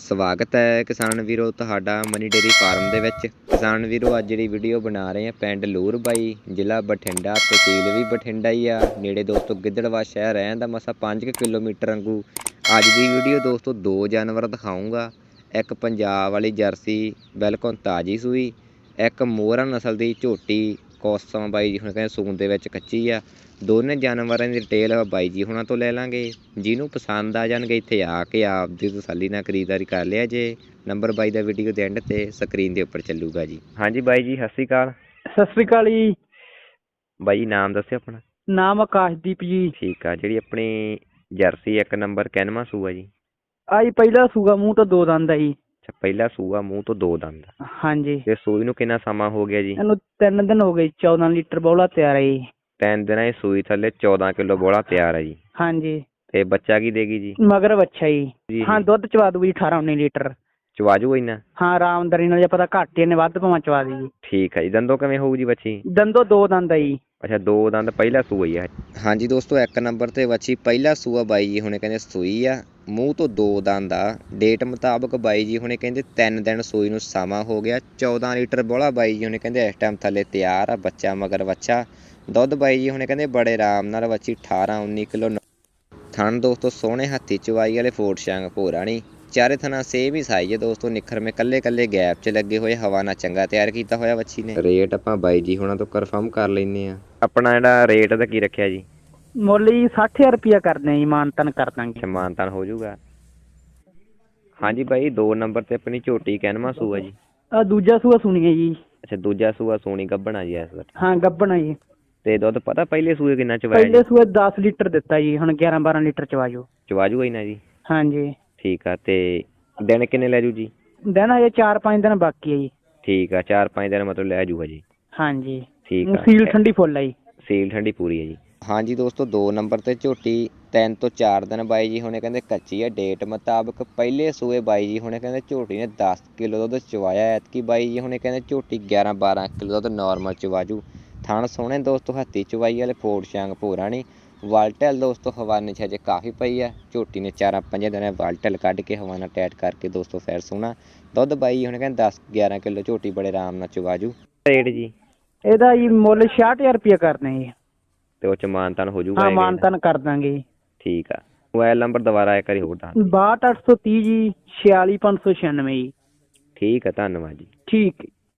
ਸਵਾਗਤ ਹੈ ਕਿਸਾਨ ਵੀਰੋ ਤੁਹਾਡਾ ਮਨੀ ਡੇਰੀ ਫਾਰਮ ਦੇ ਵਿੱਚ। ਕਿਸਾਨ ਵੀਰੋ, ਅੱਜ ਜਿਹੜੀ ਵੀਡੀਓ ਬਣਾ ਰਹੇ ਆ ਪਿੰਡ ਲੂਰ ਬਾਈ, ਜ਼ਿਲ੍ਹਾ ਬਠਿੰਡਾ, ਤਹਿਸੀਲ ਵੀ ਬਠਿੰਡਾ ਹੀ ਆ। ਨੇੜੇ ਦੋਸਤੋ ਗਿੱਦੜਵਾ ਸ਼ਹਿਰ ਰਹਿਣ ਦਾ ਮਸਾ 5 ਕਿਲੋਮੀਟਰ ਅੰਗੂ ਅੱਜ ਦੀ ਵੀਡੀਓ ਦੋਸਤੋ ਦੋ ਜਾਨਵਰ ਦਿਖਾਉਂਗਾ ਇੱਕ ਪੰਜਾਬ ਵਾਲੀ ਜਰਸੀ, ਬਿਲਕੁਲ ਤਾਜੀ ਸੂਈ, ਇੱਕ ਮੋਹਰਾ ਨਸਲ ਦੀ ਝੋਟੀ ਕੋਸਮ ਬਾਈ ਜੀ ਹੁਣ ਕਹਿੰਦੇ ਸੂਣ ਦੇ ਵਿੱਚ ਕੱਚੀ ਆ। ਦੋਨੇ ਜਾਨਵਰਾਂ ਦੀ ਡਿਟੇਲ ਬਾਈ ਜੀ ਹੁਣਾਂ ਤੋਂ ਲੈ ਲਾਂਗੇ। ਜਿਹਨੂੰ ਪਸੰਦ ਆ ਜਾਣਗੇ ਇੱਥੇ ਆ ਕੇ ਆਪ ਦੀ ਤਸੱਲੀ ਨਾਲ ਖਰੀਦਦਾਰੀ ਕਰ ਲਿਆ ਜੇ। ਨੰਬਰ ਬਾਈ ਦਾ ਵੀਡੀਓ ਦੇ ਐਂਡ ਤੇ ਸਕਰੀਨ ਦੇ ਉੱਪਰ ਚੱਲੂਗਾ ਜੀ। ਹਾਂਜੀ ਬਾਈ ਜੀ ਸਤਿ ਸ਼੍ਰੀ ਅਕਾਲ। ਸਤਿ ਸ੍ਰੀ ਅਕਾਲ ਜੀ। ਬਾਈ ਜੀ ਨਾਮ ਦੱਸਿਓ ਆਪਣਾ। ਨਾਮ ਆਕਾਸ਼ਦੀਪ ਜੀ। ਠੀਕ ਆ ਜਿਹੜੀ ਆਪਣੀ ਜਰਸੀ ਇੱਕ ਨੰਬਰ ਕੈਨਮਾ ਸੂਆ ਜੀ? ਆਈ ਪਹਿਲਾ ਸੂਗਾ ਮੂੰਹ ਤੋਂ ਦੋ ਦੰਦ ਆ ਜੀ। ਅੱਛਾ ਪਹਿਲਾ ਸੂਆ ਮੂੰਹ ਤੋਂ ਦੋ ਦੰਦ। ਹਾਂਜੀ। ਤੇ ਸੂਈ ਨੂੰ ਕਿੰਨਾ ਸਮਾਂ ਹੋ ਗਿਆ ਜੀ? ਇਹਨੂੰ ਤਿੰਨ ਦਿਨ ਹੋ ਗਏ 14 ਲੀਟਰ ਬੋਲਾ ਤਿਆਰ ਹੈ ਜੀ। ਤਿੰਨ ਦਿਨਾਂ ਦੀ ਸੂਈ ਥੱਲੇ 14 ਕਿਲੋ ਬੋਲਾ ਤਿਆਰ ਹੈ ਜੀ। ਹਾਂਜੀ। ਤੇ ਬੱਚਾ ਕੀ ਦੇਗੀ ਜੀ? ਮਗਰ ਬੱਚਾ ਜੀ। ਜੀ ਹਾਂ ਦੁੱਧ ਚਵਾ ਦੂ ਜੀ 18 19 ਲੀਟਰ। ਚਵਾਜੂ ਇੰਨਾ ਹਾਂ ਆਰਾਮਦਾਰੀ ਨਾਲ ਜੇ ਪਤਾ ਘੱਟ ਹੀ ਨੇ ਵੱਧ ਭਾਵੇਂ ਚਵਾ ਦੀ ਜੀ ਠੀਕ ਹੈ ਜੀ। ਦੰਦੋਂ ਕਿਵੇਂ ਹੋਊ ਜੀ ਬੱਚੀ? ਦੰਦੋ ਦੋ ਦੰਦ ਆ ਜੀ। ਅੱਛਾ, ਦੋ ਦੰਦ, ਪਹਿਲਾ ਸੂਆ ਹੀ ਆ। ਹਾਂਜੀ ਦੋਸਤੋ, ਇੱਕ ਨੰਬਰ ਤੇ ਵੱਛੀ ਪਹਿਲਾ ਸੂਆ ਬਾਈ ਜੀ ਹੁਣੇ ਕਹਿੰਦੇ ਸੂਈ ਆ। ਮੂੰਹ ਤੋਂ ਦੋ ਦੰਦ ਆ। ਡੇਟ ਮੁਤਾਬਕ ਬਾਈ ਜੀ ਹੁਣੇ ਕਹਿੰਦੇ ਤਿੰਨ ਦਿਨ ਸੂਈ ਨੂੰ ਸਮਾਂ ਹੋ ਗਿਆ। 14 ਲੀਟਰ ਬੋਲਾ ਬਾਈ ਜੀ ਹੁਣੇ ਕਹਿੰਦੇ ਇਸ ਟਾਈਮ ਥੱਲੇ ਤਿਆਰ ਆ, ਬੱਚਾ ਮਗਰ ਵੱਛਾ। ਦੁੱਧ ਬਾਈ ਜੀ ਹੁਣੇ ਕਹਿੰਦੇ ਬੜੇ ਆਰਾਮ ਨਾਲ ਵੱਛੀ 18 19 ਕਿਲੋ ਥਣ ਦੋਸਤੋ, ਸੋਹਣੇ ਹੱਥੀ ਚਵਾਈ ਵਾਲੇ ਫੋਟ ਸ਼ਾਂਗ ਭੋਰਾਣੀ ਚਾਰੇ ਥਣਾ ਸੇਮ ਹੀ ਸਾਈਜ਼ ਹੈ ਦੋਸਤੋ ਨਿਖਰ ਮੇ ਕੱਲੇ ਕੱਲੇ ਗੈਪ 'ਚ ਲੱਗੇ ਹੋਏ ਹਵਾ ਨਾਲ ਚੰਗਾ ਤਿਆਰ ਕੀਤਾ ਹੋਇਆ ਵੱਛੀ ਨੇ। ਰੇਟ ਆਪਾਂ ਬਾਈ ਜੀ ਹੁਣਾਂ ਤੋਂ ਕਨਫਰਮ ਕਰ ਲੈਨੇ ਆ ਆਪਣਾ ਜਿਹੜਾ ਰੇਟ ਦਾ ਕੀ ਰੱਖਿਆ ਜੀ? ਮੁੱਲ ਜੀ 60000 ਰੁਪਿਆ ਕਰਦੇ ਆ ਜੀ ਮਾਨਤਨ ਕਰ ਦਾਂਗੇ। ਅੱਛਾ ਮਾਨਤਾਨ ਹੋ ਜਾਊਗਾ। ਹਾਂਜੀ ਬਾਈ ਦੋ ਨੰਬਰ ਤੇ ਆਪਣੀ ਝੋਟੀ ਕੈਨਮਾ ਸੂਆ ਜੀ। ਆ ਦੂਜਾ ਸੂਆ ਸੁਣੀਏ ਜੀ। ਅੱਛਾ ਦੂਜਾ ਸੂਆ ਸੋਣੀ ਗੱਬਣਾ ਜੀ ਇਸ ਵਾਰ। ਹਾਂ ਗੱਬਣਾ ਜੀ। ਤੇ ਦੁੱਧ ਪਤਾ ਪਹਿਲੇ ਸੂਏ ਕਿੰਨਾ ਚਵਾਇਆ ਪਹਿਲੇ ਜੀ ਸੂਏ 10 ਲੀਟਰ ਦਿੱਤਾ ਜੀ ਹੁਣ 11 12 ਲੀਟਰ ਚਵਾਜੂ ਹੀ ਨਾ ਜੀ? ਹਾਂਜੀ। ਠੀਕ ਆ ਤੇ ਦਿਨ ਕਿੰਨੇ ਲੈ ਜੂ ਜੀ? ਦਿਨ ਹਜੇ 4-5 ਦਿਨ ਬਾਕੀ ਹੈ ਜੀ। ਠੀਕ ਆ 4-5 ਦਿਨ ਮਤਲਬ ਲੈ ਜੂਗਾ ਜੀ। ਹਾਂਜੀ। ਠੀਕ ਆ। ਸੀਲ ਠੰਡੀ ਫੁੱਲ ਆ ਜੀ। ਸੀਲ ਠੰਡੀ ਪੂਰੀ ਹੈ ਜੀ। ਹਾਂਜੀ ਦੋਸਤੋ ਦੋ ਨੰਬਰ ਤੇ ਝੋਟੀ ਤਿੰਨ ਤੋਂ ਚਾਰ ਦਿਨ ਬਾਈ ਜੀ ਹੁਣੇ ਕਹਿੰਦੇ ਕੱਚੀ ਹੈ ਡੇਟ ਮੁਤਾਬਕ ਪਹਿਲੇ ਸੂਏ ਬਾਈ ਜੀ ਹੁਣੇ ਕਹਿੰਦੇ ਝੋਟੀ ਨੇ 10 ਕਿਲੋ ਦੁੱਧ ਚਵਾਇਆ। ਐਤਕੀ ਬਾਈ ਜੀ ਹੁਣੇ ਕਹਿੰਦੇ ਝੋਟੀ 11 12 ਕਿਲੋ ਦੁੱਧ ਨਾਰਮਲ ਚਵਾਜੂ ਥਣ ਸੋਹਣੇ ਦੋਸਤੋ ਹੱਥੀ ਚਵਾਈ ਵਾਲੇ ਫੋੜ ਸ਼ਾਂਗ ਵਾਲਟਲ ਦੋਸਤੋ ਹਵਾਨੇ ਚ ਹਜੇ ਕਾਫੀ ਪਈ ਆ। ਝੋਟੀ ਨੇ ਚਾਰਾਂ ਪੰਜਾਂ ਦਿਨਾਂ ਵਾਲਟਲ ਕੱਢ ਕੇ ਹਵਾਨਾ ਟੈਟ ਕਰਕੇ ਦੋਸਤੋ ਫੇਰ ਸੋਹਣਾ ਦੁੱਧ ਬਾਈ ਹੁਣੇ ਕਹਿੰਦੇ 10 11 ਕਿਲੋ ਝੋਟੀ ਬੜੇ ਆਰਾਮ ਨਾਲ ਚਵਾਜੂ ਰੇਟ ਜੀ। ਇਹਦਾ ਜੀ ਮੁੱਲ 66000 ਰੁਪਏ ਕਰਨੇ ਜੀ। ਤੇ ਉਹ ਚ ਮਾਨਤਾਨ ਹੋ ਜੂਗਾ ਹਾਂ ਮਾਨਤਨ ਕਰ ਦਾਂਗੇ। ਠੀਕ ਆ। ਮੋਬਾਈਲ ਨੰਬਰ ਦੁਬਾਰਾ ਇੱਕ ਵਾਰੀ ਹੋਰ ਦੱਸ 62830 ਜੀ 46596 ਜੀ। ਠੀਕ ਆ ਧੰਨਵਾਦ ਜੀ। ਠੀਕ। ਹੈ